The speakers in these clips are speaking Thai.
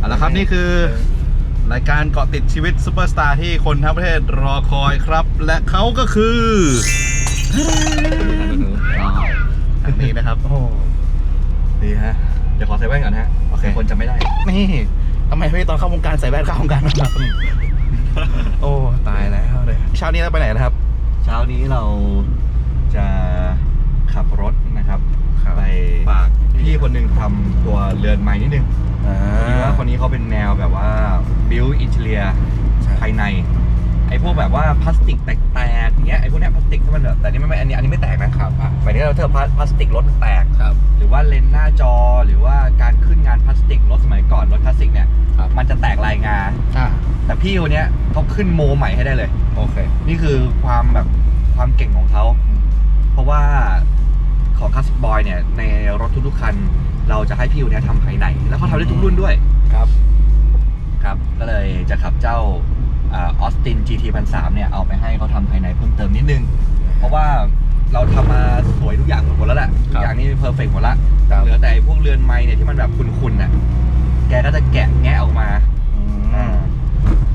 เอาละครับนี่คือ รายการเกาะติดชีวิตซูเปอร์สตาร์ที่คนทั้งประเทศรอคอยครับ และเขาก็คือทางนี้นะครับโอ้ดีฮะ เดี๋ยวขอใส่แว่นก่อนฮะโอเค คนจะไม่ได้ นี่ทำไมพี่ตอนเข้าวงการใส่แว่นเข้าวงการนะครับโอ้ตายแล้วเลยเช้านี้เราไปไหนนะครับ เช้านี้เราจะขับรถนะครับครับไปฝากพี่คนหนึ่งทำตัวเรือนไม้นิดนึง อ่าพอดีว่าคนนี้เขาเป็นแนวแบบว่า build interior ใช่ ภายใน ไอ้พวกแบบว่าพลาสติกแตกๆอย่างเงี้ยไอ้พวกเนี้ยพลาสติกที่มันแบบแต่อันนี้ไม่ไม่อันนี้อันนี้ไม่แตกนะครับอะหมายถึงเราเธอพลาพลาสติกรถมันแตก ครับ หรือว่าเลนส์หน้าจอหรือว่าการขึ้นงานพลาสติกรถสมัยก่อนรถคลาสสิกเนี่ยครับ มันจะแตกลายงา อ่าแต่พี่คนเนี้ยเขาขึ้นโมใหม่ให้ได้เลย โอเค นี่คือความแบบความเก่งของเขา เพราะว่าของคลาสสิกบอยเนี่ย ในรถทุกๆคัน เราจะให้พี่คนเนี้ยทำภายใน แล้วเขาทำได้ทุกรุ่นด้วยครับ ครับ ก็เลยจะขับเจ้าออสติน GT 1 3 0เนี่ยเอาไปให้เขาทำภายในเพิ่มเติมนิดนึง เพราะว่าเราทำมาสวยทุกอย่างหมดแล้วแหละทุกอย่างนี่เพอร์เฟกหมดละครับเหลือแต่พวกเรือนไม้เนี่ยที่มันแบบคุนๆน่ะแกก็จะแกะแงะออกมาอืม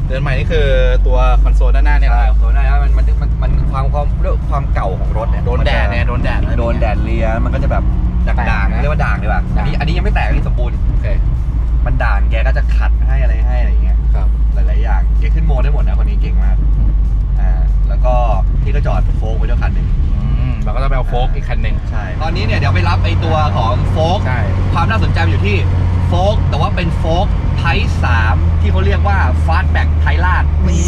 เดินใหม่นี่คือตัวคอนโซลด้านหน้าเนี่ยใช่เหรอโซน่ามันมันมันมันความความเรื่องความเก่าของรถเนี่ยโดนแดดเนี่ยโดนแดดโดนแดดเลียมันก็จะแบบ ด่างแตกด่างนะเรียกว่าด่างดีกว่าอันนี้ด่างอันนี้ยังไม่แตกอันนี้สมบูรณ์โอเคมันด่างแกก็จะขัดให้อะไรให้อะไรอย่างเงี้ย ครับหลาย ๆ อย่างแกขึ้นโมได้หมดนะคนนี้เก่งมาก อ่า แล้วก็พี่ก็จอดโฟกไว้ด้วยคันหนึ่ง อืมเราก็จะไปเอาโฟกอีกคันหนึ่งใช่ ตอนนี้เนี่ยเดี๋ยวไปรับไอตัวของโฟก ใช่ ความน่าสนใจมันอยู่ที่โฟก แต่ว่าเป็นโฟกไทสามที่เขาเรียกว่าฟาสแบ็กไทลาดนี่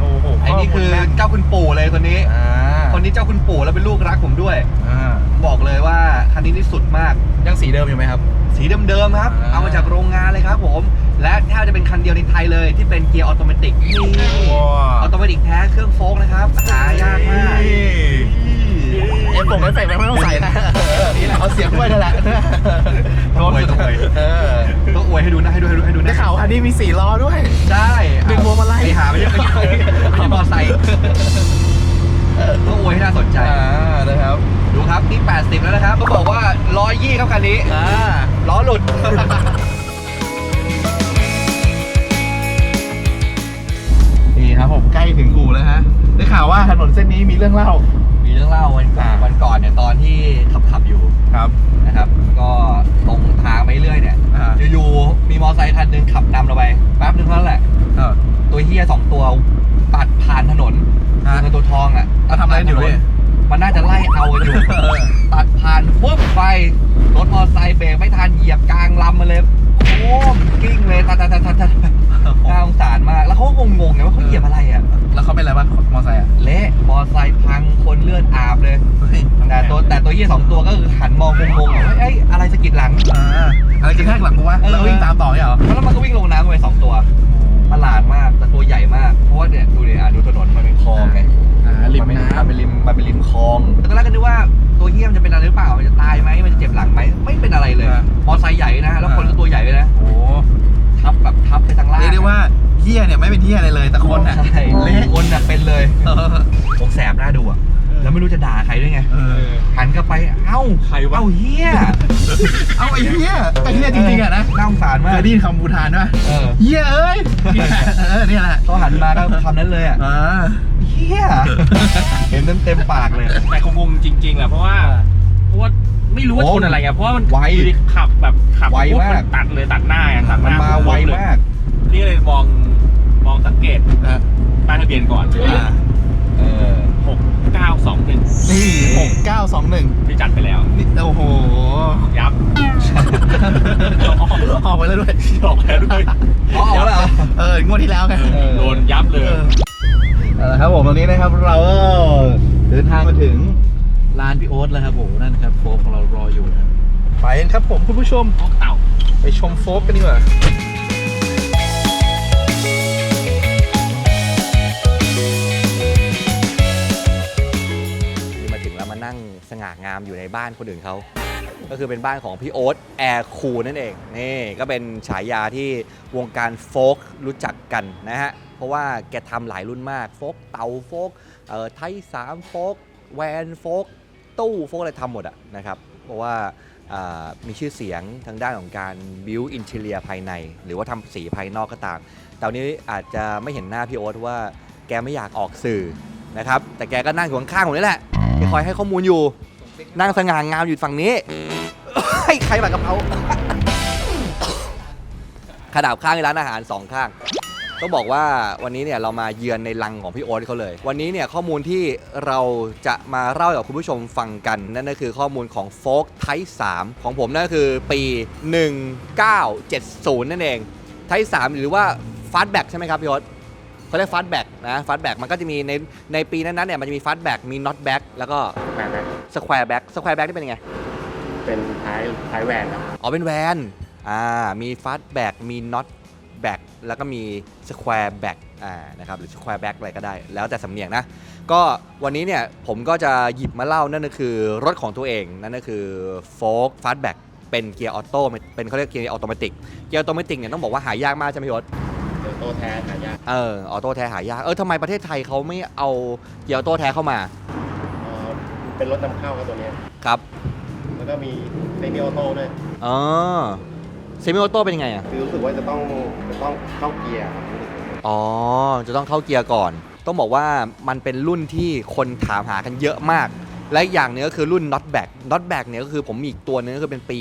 โอ้โหไอ้นี่คือเจ้าคุณปู่เลยคนนี้ อ่า คนนี้เจ้าคุณปู่แล้วเป็นลูกรักผมด้วย อ่าบอกเลยว่าคันนี้นี่สุดมาก ยังสีเดิมอยู่ไหมครับ สีเดิมๆครับ อ่า เอามาจากโรงงานเลยครับผม และแทบจะเป็นคันเดียวในไทยเลยที่เป็นเกียร์ออโตเมติกนี่ออโตเมติกแท้เครื่องโฟกนะครับหายากมากเอ็มผมไม่ใส่ไม่ต้องใส่นะนี่แหละเอาเสียงด้วยนั่นแหละโดนสุดเลยเออต้องอวยให้ดูนะให้ดูให้ดูให้ดูได้นะข่าวคันนี้มีสี่ล้อด้วย ใช่ดึงพวงมาลัย ไปหาไม่ใช่ไม่ใช่ไม่ใช่มอไซค์ ต้องอวยให้น่าสนใจ อ่านะครับดูครับนี่ 80 แล้วนะครับเขาบอกว่า100ยี่ครับคันนี้ อ่าล้อหลุด นี่ครับผมใกล้ถึงอู่แล้วฮะได้ข่าวว่าถนนเส้นนี้มีเรื่องเล่า มีเรื่องเล่าวันก่อนอ่าวันก่อนเนี่ยตอนที่ขับขับๆอยู่ครับ นะครับ ก็ตรงทางไปเรื่อยเนี่ย อ่า อยู่ๆมีมอไซค์คันหนึ่งขับนำเราไปแป๊บนึงเท่านั้นแหละ เออ ตัวเฮียสองตัวปัดผ่านถนนฮะ ตัวเงินตัวทองอะเขาทำอะไรอยู่ผ่าพี่ถนนมันน่าจะไล่เอากันอยู่เออตัดผ่านปุ๊บไปรถมอไซค์เบรกไม่ทันเหยียบกลางลำมาเลยโค้มกิ้งเลยตัดตัดตัดตัดตัดน่าสงสารมากแล้วเขาก็งงๆไงว่าเขาเหยียบอะไรอะ แล้วเขาเป็นอะไรบ้างมอไซค์อะเละมอไซค์พังคนเลือดอาบเลย เฮ้ยแต่ตัวแต่ตัวเหี้ยสองตัวก็คือหันมองงงๆอะว่าเอ้ยอะไรสะกิดหลัง อ่าอะไรกันแทกหลังกูวะเออ แล้ววิ่งตามต่อเนี่ยเหรอ แล้วมันก็วิ่งลงน้ำไปสองตัว ประหลาดมากแต่ตัวใหญ่มาก เพราะว่าเนี่ยดูดิอะดูถนนมันเป็นคลองไงอ่าริมนเป็นน้มันเป็นริมมันเป็นริมคลองแต่ตอนแรกก็นึกว่าตัวเหี้ยมนจะเป็นอะไรหรือเปล่า มันจะตายไหมมันจะเจ็บหลังไหมไม่เป็นอะไรเลยมอไซค์ใหญ่นะ แล้วคนก็ตัวใหญ่เลยนะำโอ้ทับแบบทับไปทางล่างเรียกได้ว่าเฮียเนี่ยไม่เป็นเฮียอะไรเลยแต่คนอะใช่เละคนน่ะเป็นเลยเออผมแสบหน้าดูอะ แล้วไม่รู้จะด่าใครด้วยไงเออหันกลับไปเอ้าใครวะเอ้าเฮียเอาไอ้เฮียไอ้เฮียจริงๆอะนะน่าสงสารเคมากยได้ยินคำบูทานป่ะเออเฮียเอ้ยเออเนี่ยแหละเขาหันมาก็คำนั้นเลยอะอ่าเฮียเห็นเต็มเต็มๆปากเลย แต่คงงงจริงๆแหละเพราะว่าเพราะว่าไม่รู้ว่าโอ้ชนอะไรไงเพราะว่ามันไวอยู่ดีขับแบบขับไวปุ๊บมาก นตัดเลยตัดหน้าไงตัดหมันน้ามาปุ๊บไวเลยมาก นี่เลยมองมองสังเกตอะป้ายทะเบียนก่อนอ่าเออ หกเก้าสองหนึ่งนี่หกเก้าสองหนึ่งที่จัดไปแล้วนี่โอ้โหยับออกไปแล้วด้วยออกแล้วด้วยอ๋อเอาแล้วเหรอเอองวดที่แล้วไงเออโดนยับเลยเอาละครับผมตอนนี้นะครับเราก็เดินทางมาถึงร้านพี่โอ๊ตแล้วครับผมนั่นครับโฟกของเรารออยู่นะไปกันครับผมคุณผู้ชม พวกเต่า ไปชมโฟกกันดีกว่า ง่างามอยู่ในบ้านคนอื่นเขาก็คือเป็นบ้านของพี่โอ๊ตแอร์คูนั่นเองนี่ก็เป็นฉายาที่วงการโฟกรู้จักกันนะฮะ เพราะว่าแกทำหลายรุ่นมาก โฟกเตาโฟกเอ่อไทยสามโฟกแวนโฟกตู้โฟกอะไรทำหมดอะนะครับ เพราะว่าอ่ามีชื่อเสียงทางด้านของการบิวอินเทเลียภายใน หรือว่าทำสีภายนอกก็ตามแต่วันนี้อาจจะไม่เห็นหน้าพี่โอ๊ตว่าแกไม่อยากออกสื่อนะครับ แต่แกก็นั่งอยู่ข้างๆผมนี่แหละแกคอยให้ข้อมูลอยู่ นั่งสง่างามอยู่ฝั่งนี้ให้ใครบักกะเพราขนาบข้างในร้านอาหารสองข้างต้องบอกว่าวันนี้เนี่ยเรามาเยือนในลังของพี่โอ๊ตเขาเลย วันนี้เนี่ยข้อมูลที่เราจะมาเล่าให้กับคุณผู้ชมฟังกัน นั่นก็คือข้อมูลของโฟกไท3ของผมนั่นก็คือปี 1970 นั่นเองไท3หรือว่าฟาสแบ็กใช่ไหมครับพี่โอ๊ต เขาเรียกฟาสแบ็กนะฟาสแบ็กมันก็จะมีในในปีนั้นๆเนี่ยมันจะมีฟาสแบ็กมีน็อตแบ็กแล้วก็แวนนะสแควร์แบ็กสแควร์แบ็กนี่เป็นยังไง เป็นท้ายท้ายแวนครับอ๋อเป็นแวนอ่ามีฟาสแบ็กมีน็อตแบ็กแล้วก็มีสแควร์แบ็กอ่านะครับหรือสแควร์แบ็กอะไรก็ได้ แล้วแต่สำเนียงนะ ก็วันนี้เนี่ยผมก็จะหยิบมาเล่านั่นก็คือรถของตัวเอง นั่นก็คือโฟกฟาสแบ็กเป็นเกียร์ออโต้เป็นเขาเรียกเกียร์ออโตเมติกเกียร์ออโตเมติกเนี่ยต้องบอกว่าหายากมากใช่ไหมพี่ยศเดี๋ยว โตแท้หายากเออออโต้แท้หายากเออทำไมประเทศไทยเขาไม่เอาเกียร์ออโต้แท้เข้ามาเอ่อเป็นรถนำเข้าครับตัวเนี้ยครับแล้วก็มีเซมิออโต้ด้วยอ๋อเซมิออโต้เป็นยังไงอะคือรู้สึกว่าจะต้องจะต้องเข้าเกียร์ครับอ๋อจะต้องเข้าเกียร์ก่อน ต้องบอกว่ามันเป็นรุ่นที่คนถามหากันเยอะมาก และอีกอย่างหนึงก็คือรุ่น not back not back เนี่ยก็คือผมมีอีกตัวนึงก็คือเป็นปี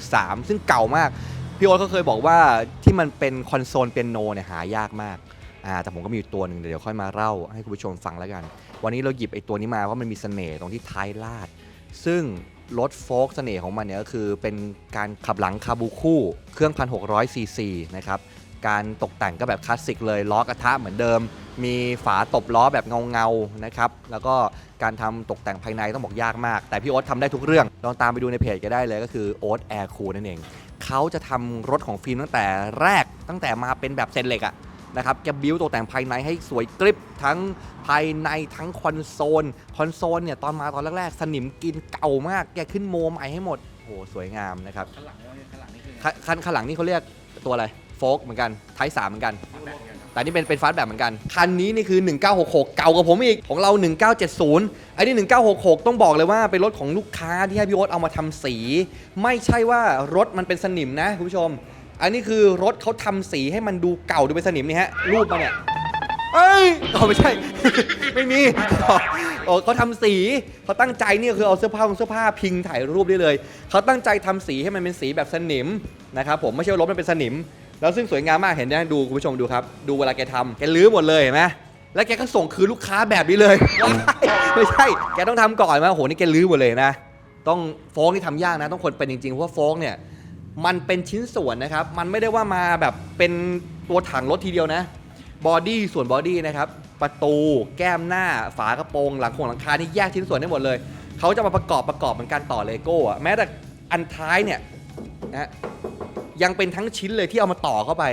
63 ซึ่งเก่ามาก พี่โอ๊ตก็เคยบอกว่าที่มันเป็นคอนโซลเปียโนเนี่ยหายากมากอ่าแต่ผมก็มีอยู่ตัวหนึ่งเดี๋ยวค่อยมาเล่าให้คุณผู้ชมฟังแล้วกัน วันนี้เราหยิบไอ้ตัวนี้มาเพราะมันมีเสน่ห์ตรงที่ท้ายลาด ซึ่งรถโฟล์กเสน่ห์ของมันเนี่ยก็คือเป็นการขับหลังคาบูคู่เครื่อง 1,600ซีซีนะครับการตกแต่งก็แบบคลาสสิกเลยล้อกระทะเหมือนเดิม มีฝาตบล้อแบบเงาๆนะครับแล้วก็การทำตกแต่งภายในต้องบอกยากมาก แต่พี่โอ๊ตทำได้ทุกเรื่อง ลองตามไปดูในเพจก็ได้เลยก็คือโอ๊ตแอร์คูนั่นเอง เขาจะทำรถของฟิล์มตั้งแต่แรกตั้งแต่มาเป็นแบบเซนเหล็กอะนะครับแกบิวตกแต่งภายในให้สวยกริบทั้งภายในทั้งคอนโซล คอนโซลเนี่ยตอนมาตอนแรกๆ สนิมกินเก่ามาก แกขึ้นโมใหม่ให้หมดโอ้โหสวยงามนะครับข้างหลังเนี่ยข้างหลังนี่คือคันคันข้างหลังนี่เขาเรียกตัวอะไร โฟกเหมือนกันไทสามเหมือนกัน แต่นี่เป็นเป็นฟาสต์แบบเหมือนกัน คันนี้นี่คือ 1966 เก่ากว่าผมอีก ของเรา 1970 ไอ้นี่ 1966 ต้องบอกเลยว่าเป็นรถของลูกค้าที่ให้พี่โอ๊ตเอามาทำสี ไม่ใช่ว่ารถมันเป็นสนิมนะคุณผู้ชม อันนี้คือรถเขาทำสีให้มันดูเก่าดูเป็นสนิมนี่ฮะ รูปมาเนี่ยเอ้ยอ๋อไม่ใช่ ไม่มีโอ้เขาทำสีเขาตั้งใจนี่คือเอาเสื้อผ้าเสื้อผ้าพิงถ่ายรูปได้เลย เขาตั้งใจทำสีให้มันเป็นสีแบบสนิมนะครับผมไม่ใช่รถมันเป็นสนิม แล้วซึ่งสวยงามมากเห็นไหมดูคุณผู้ชมดูครับ ดูเวลาแกทำแกลื้อหมดเลยเห็นไหมแล้วแกก็ส่งคืนลูกค้าแบบนี้เลยไม่ใช่ แกต้องทำก่อนมาโอ้โหนี่แกลื้อหมดเลยนะ ต้องโฟกนี่ทำยากนะ ต้องคนเป็นจริงๆเพราะว่าโฟกเนี่ยมันเป็นชิ้นส่วนนะครับ มันไม่ได้ว่ามาแบบเป็นตัวถังรถทีเดียวนะ บอดี้ส่วนบอดี้นะครับ ประตูแก้มหน้า ฝากระโปรงหลังโครงหลังคานี่แยกชิ้นส่วนได้หมดเลย เขาจะมาประกอบประกอบเหมือนการต่อเลโก้อะแม้แต่อันท้ายเนี่ยนะ ยังเป็นทั้งชิ้นเลยที่เอามาต่อเข้าไป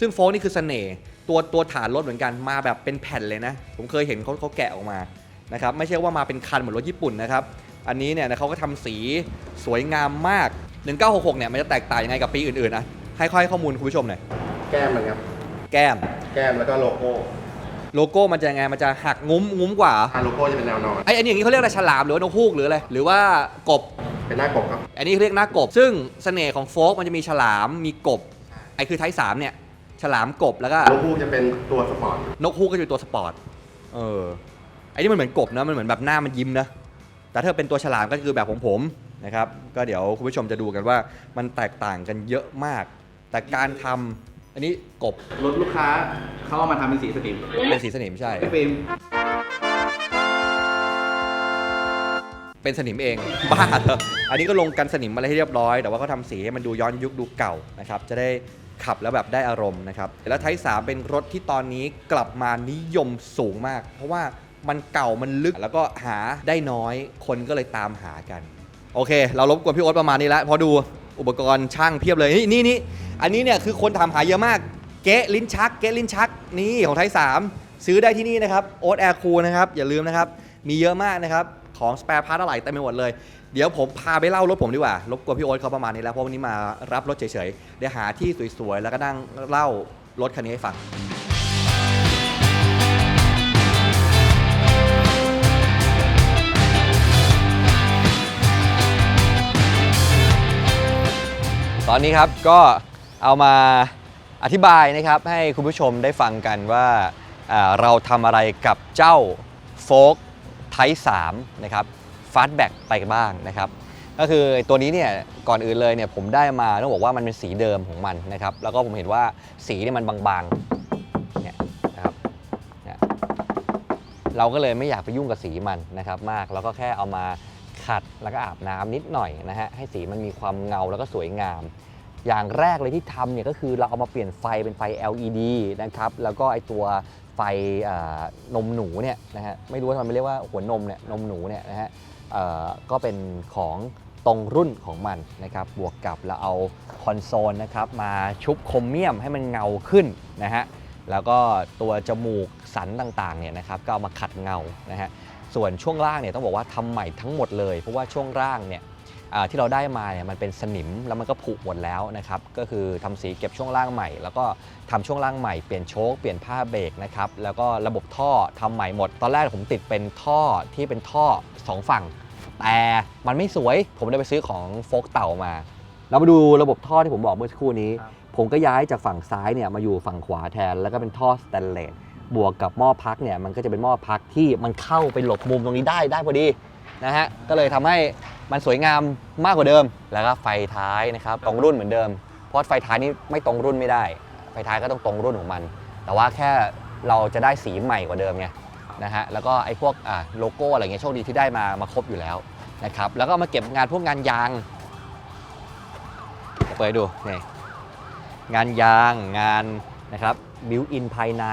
ซึ่งโฟล์นี่คือเสน่ห์ตัวตัวฐานรถเหมือนกันมาแบบเป็นแผ่นเลยนะ ผมเคยเห็นเขาเขาแกะออกมานะครับไม่ใช่ว่ามาเป็นคันเหมือนรถญี่ปุ่นนะครับ อันนี้เนี่ยนะเขาก็ทำสีสวยงามมาก 1966 เนี่ยมันจะแตกต่างยังไงกับปีอื่นๆนะให้ค่อยข้อมูลคุณผู้ชมหน่อยแก้มมันครับแก้ม แก้มแล้วก็โลโก้โลโก้มันจะยังไงมันจะหักงุ้มงุ้มกว่าอ่าโลโก้จะเป็นแนวนอนไอ้อันนี้อย่างนี้เขาเรียกอะไรฉลามหรือว่านกฮูกหรืออะไรหรือว่ากบ เป็นหน้ากบครับ อันนี้เขาเรียกหน้ากบ ซึ่งเสน่ห์ของโฟกมันจะมีฉลามมีกบ ไอ้คือไทยสามเนี่ย ฉลามกบแล้วก็โลโก้จะเป็นตัวสปอร์ตนกฮูกก็จะเป็นตัวสปอร์ต เออ ไอ้นี่มันเหมือนกบนะ มันเหมือนแบบหน้ามันยิ้มนะ แต่ถ้าเป็นตัวฉลามก็คือแบบของผมนะครับ ก็เดี๋ยวคุณผู้ชมจะดูกันว่ามันแตกต่างกันเยอะมาก แต่การทำอันนี้กบรถลูกค้าเขาเอามาทำเป็นสีสนิมเป็นสีสนิมใช่ พี่ฟิล์ม เป็นสนิมเอง บ้าเหรออันนี้ก็ลงกันสนิมมาให้เรียบร้อย แต่ว่าเขาทำสีให้มันดูย้อนยุคดูเก่านะครับ จะได้ขับแล้วแบบได้อารมณ์นะครับ แล้วไทสามเป็นรถที่ตอนนี้กลับมานิยมสูงมาก เพราะว่ามันเก่ามันลึกแล้วก็หาได้น้อยคนก็เลยตามหากัน โอเค เรารบกวนพี่โอ๊ตประมาณนี้แล้วพอดูอุปกรณ์ช่างเพียบเลยนี่นี่นี่อันนี้เนี่ยคือคนถามหาเยอะมากเก๊ะลิ้นชัก เก๊ะลิ้นชักนี่ของไทยสามซื้อได้ที่นี่นะครับโอ๊ตแอร์คูนะครับอย่าลืมนะครับมีเยอะมากนะครับ ของส p ป r e พาร์ทอะไรเต็มไปหมดเลย เดี๋ยวผมพาไปเล่ารถผมดีกว่า รบกวนพี่โอ๊ตเขาประมาณนี้แล้ว เพราะวันนี้มารับรถเฉยๆเดี๋ยวหาที่สวยๆ แล้วก็นั่งเล่ารถคันนี้ให้ฟังตอนนี้ครับก็เอามาอธิบายนะครับให้คุณผู้ชมได้ฟังกันว่าอ่าเราทำอะไรกับเจ้าโฟก ไท3นะครับฟาสแบ็กไปกันบ้างนะครับ ก็คือตัวนี้เนี่ยก่อนอื่นเลยเนี่ยผมได้มาต้องบอกว่ามันเป็นสีเดิมของมันนะครับ แล้วก็ผมเห็นว่าสีเนี่ยมันบางๆเนี่ยนะครับเนี่ยเราก็เลยไม่อยากไปยุ่งกับสีมันนะครับมากเราก็แค่เอามาขัดแล้วก็อาบน้ำนิดหน่อยนะฮะให้สีมันมีความเงาแล้วก็สวยงาม อย่างแรกเลยที่ทำเนี่ยก็คือเราเอามาเปลี่ยนไฟเป็นไฟ LED นะครับแล้วก็ไอตัว ไฟนมหนูเนี่ยนะฮะไม่รู้ว่าทำไมไม่เรียกว่าหัวนมเนี่ยนมหนูเนี่ยนะฮะก็เป็นของตรงรุ่นของมันนะครับบวกกับเราเอาคอนโซลนะครับมาชุบโครเมียมให้มันเงาขึ้นนะฮะแล้วก็ตัวจมูกสันต่างๆเนี่ยนะครับก็เอามาขัดเงานะฮะส่วนช่วงล่างเนี่ยต้องบอกว่าทำใหม่ทั้งหมดเลย เพราะว่าช่วงล่างเนี่ย ที่เราได้มาเนี่ยมันเป็นสนิมแล้วมันก็ผุหมดแล้วนะครับก็คือทำสีเก็บช่วงล่างใหม่ แล้วก็ทำช่วงล่างใหม่เปลี่ยนโชคเปลี่ยนผ้าเบรกนะครับแล้วก็ระบบท่อทำใหม่หมด ตอนแรกผมติดเป็นท่อที่เป็นท่อสองฝั่ง แต่มันไม่สวยผมเลยไปซื้อของโฟกเต่ามา เรามาดูระบบท่อที่ผมบอกเมื่อสักครู่นี้ครับผมก็ย้ายจากฝั่งซ้ายเนี่ยมาอยู่ฝั่งขวาแทน แล้วก็เป็นท่อสแตนเลสบวกกับหม้อพักเนี่ยมันก็จะเป็นหม้อพักที่มันเข้าไปหลบมุมตรงนี้ได้ได้พอดี นะฮะก็เลยทำให้มันสวยงามมากกว่าเดิม แล้วก็ไฟท้ายนะครับตรงรุ่นเหมือนเดิม เพราะไฟท้ายนี่ไม่ตรงรุ่นไม่ได้ ไฟท้ายก็ต้องตรงรุ่นของมัน แต่ว่าแค่เราจะได้สีใหม่กว่าเดิมไงนะฮะแล้วก็ไอ้พวกโลโก้อะไรเงี้ยโชคดีที่ได้มามาครบอยู่แล้วนะครับแล้วก็มาเก็บงานพวกงานยางเปิดดูนี่งานยางงานนะครับบิวอินภายใน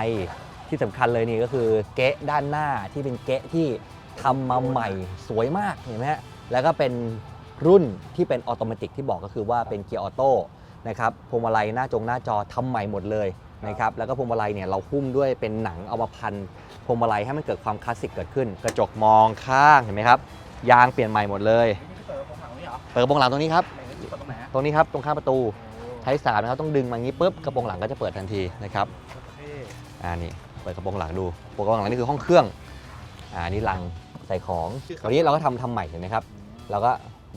ที่สำคัญเลยนี่ก็คือเกะด้านหน้าที่เป็นเกะที่ ทำมาใหม่สวยมากเห็นไหมฮะแล้วก็เป็นรุ่นที่เป็นออโตเมติกที่บอกก็คือว่าเป็นเกียร์ออโต้นะครับพวงมาลัยหน้าจงหน้าจอทำใหม่หมดเลยนะครับแล้วก็พวงมาลัยเนี่ยเราหุ้มด้วยเป็นหนังเอามาพันพวงมาลัยให้มันเกิดความคลาสสิกเกิดขึ้น กระจกมองข้างเห็นไหมครับยางเปลี่ยนใหม่หมดเลยเปิดของถังนี่เหรอเปิดกระโปรงหลังตรงนี้ครับไหนเปิดตรงไหนฮะตรงนี้ครับตรงข้างประตูไทยสามนะครับต้องดึงมาอย่างนี้ปุ๊บกระโปรงหลังก็จะเปิดทันทีนะครับ โอเค อ่านี่เปิดกระโปรงหลังดูกระโปรงหลังนี่คือห้องเครื่อง อ่านี่ลัง ใส่ของตอนนี้เราก็ทำทำใหม่เห็นไหมครับเราก็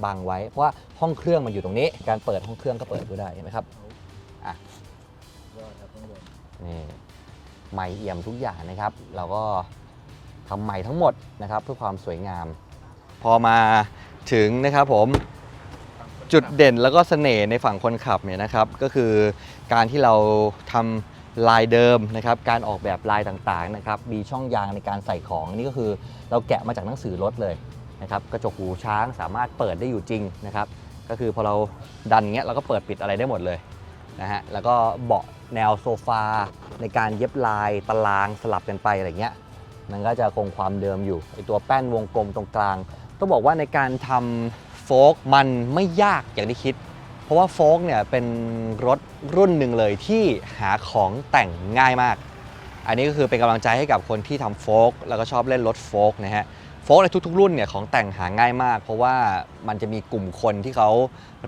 บังไว้เพราะว่าห้องเครื่องมันอยู่ตรงนี้ การเปิดห้องเครื่องก็เปิดดูได้เห็นไหมครับอะนี่ใหม่เอี่ยมทุกอย่างนะครับ เราก็ทำใหม่ทั้งหมดนะครับ เพื่อความสวยงาม พอมาถึงนะครับผม จุดเด่นแล้วก็เสน่ห์ในฝั่งคนขับเนี่ยนะครับ ก็คือการที่เราทำ ลายเดิมนะครับการออกแบบลายต่างๆนะครับมีช่องยางในการใส่ของอันนี่ก็คือเราแกะมาจากหนังสือรถเลยนะครับกระจกหูช้างสามารถเปิดได้อยู่จริงนะครับก็คือพอเราดันเงี้ยเราก็เปิดปิดอะไรได้หมดเลยนะฮะแล้วก็เบาะแนวโซฟา ในการเย็บลายตารางสลับกันไปอะไรเงี้ยมันก็จะคงความเดิมอยู่ไอตัวแป้นวงกลมตรงกลางต้องบอกว่าในการทำโฟกมันไม่ยากอย่างที่คิด เพราะว่าโฟกเนี่ยเป็นรถรุ่นหนึ่งเลยที่หาของแต่งง่ายมาก อันนี้ก็คือเป็นกำลังใจให้กับคนที่ทำโฟกแล้วก็ชอบเล่นรถโฟกนะฮะโฟกในทุกๆ รุ่นเนี่ยของแต่งหาง่ายมาก เพราะว่ามันจะมีกลุ่มคนที่เขา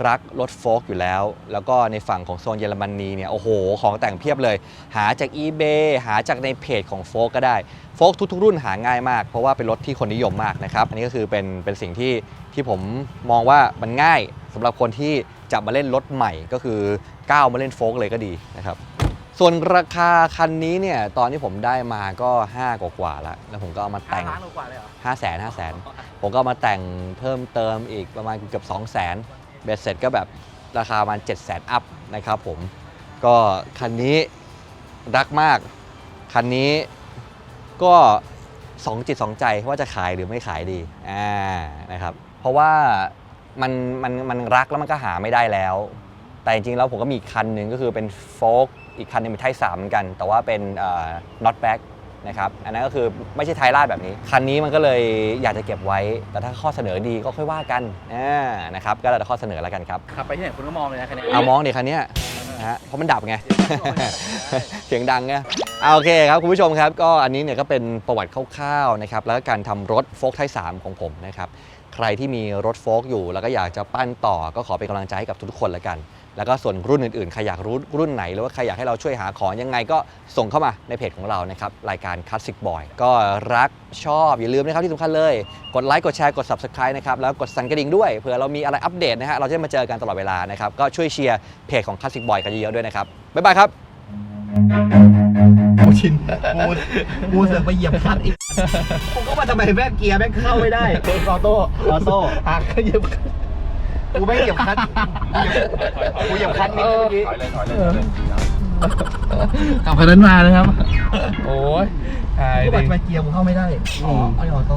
รักรถโฟกอยู่แล้ว แล้วก็ในฝั่งของโซนเยอรมนีเนี่ยโอ้โห ของแต่งเพียบเลย หาจาก eBay หาจากในเพจของโฟกก็ได้โฟกทุกๆ รุ่นหาง่ายมาก เพราะว่าเป็นรถที่คนนิยมมากนะครับ อันนี้ก็คือเป็นเป็นสิ่งที่ที่ผมมองว่ามันง่ายสำหรับคนที่ จะมาเล่นรถใหม่ก็คือก้าวมาเล่นโฟกเลยก็ดีนะครับ ส่วนราคาคันนี้เนี่ยตอนที่ผมได้มาก็ 5 กว่ากว่าๆแล้วแล้วผมก็เอามาห้าแต่งล้านกว่าเลยเหรอ5 0 0 0 0 0 5 0 0 0 0ผมก็เอามาแต่งเพิ่มเติมอีกประมาณเกือบ2 0 0 0 0 0เบ็ดเสร็จก็แบบราคาประมาณ7 0 0 0 0 0อัพนะครับผมก็คันนี้รักมาก คันนี้ก็สองจิตสองใจว่าจะขายหรือไม่ขายดีอ่านะครับเพราะว่า มันมันมันรักแล้วมันก็หาไม่ได้แล้ว แต่จริงๆแล้วผมก็มีอีกคันหนึ่งก็คือเป็นโฟกอีกคันหนึงเป็นไทยสามเหมือนกัน แต่ว่าเป็นน็อตแบ็กนะครับอันนั้นก็คือไม่ใช่ไทยราดแบบนี้ คันนี้มันก็เลยอยากจะเก็บไว้ แต่ถ้าข้อเสนอดีก็ค่อยว่ากันอ่านะครับก็แล้วแต่ข้อเสนอแล้วกันครับขับไปที่ไหนคุณก็มองเลยนะคันนี้เอามองดิคันเนี้ยนะฮะเพราะมันดับไง เสียงดังไงเอาโอเคครับคุณผู้ชมครับ ก็อันนี้เนี่ยก็เป็นประวัติคร่าวๆนะครับแล้วก็การทำรถโฟกไทย3ของผมนะครับ ใครที่มีรถโฟกอยู่ แล้วก็อยากจะปั้นต่อก็ขอเป็นกำลังใจให้กับทุกๆคนล้วกัน แล้วก็ส่วนรุ่นอื่นๆ ใครอยากรู้รุ่นไหน หรือว่าใครอยากให้เราช่วยหาของยังไงก็ส่งเข้ามาในเพจของเรานะครับ รายการ Classic Boy ก็รักชอบอย่าลืมนะครับที่สำคัญเลย กดไลค์กดแชร์กด Subscribe นะครับแล้วกดสั่นกระดิ่งด้วยเผื่อเรามีอะไรอัปเดตนะฮะเราจะได้มาเจอกันตลอดเวลานะครับก็ช่วยเชียร์เพจของ Classic Boy กันเยอะๆด้วยนะครับบ๊ายบายครับ กูชินกูกูเสือกไปเหยียบคันอีกกูก็มาทำไมแม่งเกียร์แม่งเข้าไม่ได้ออโต้ออโต้หักก็เหยียบกูไม่เหยียบคันกูเหยียบคันนิดเมื่อกี้ถอยเลยถอยเลยถอยเลยขับคันนั้นมานะครับ โอ้ยตายกูดิบอกทำไมเกียร์กูเข้าไม่ได้อ๋อไอออโต้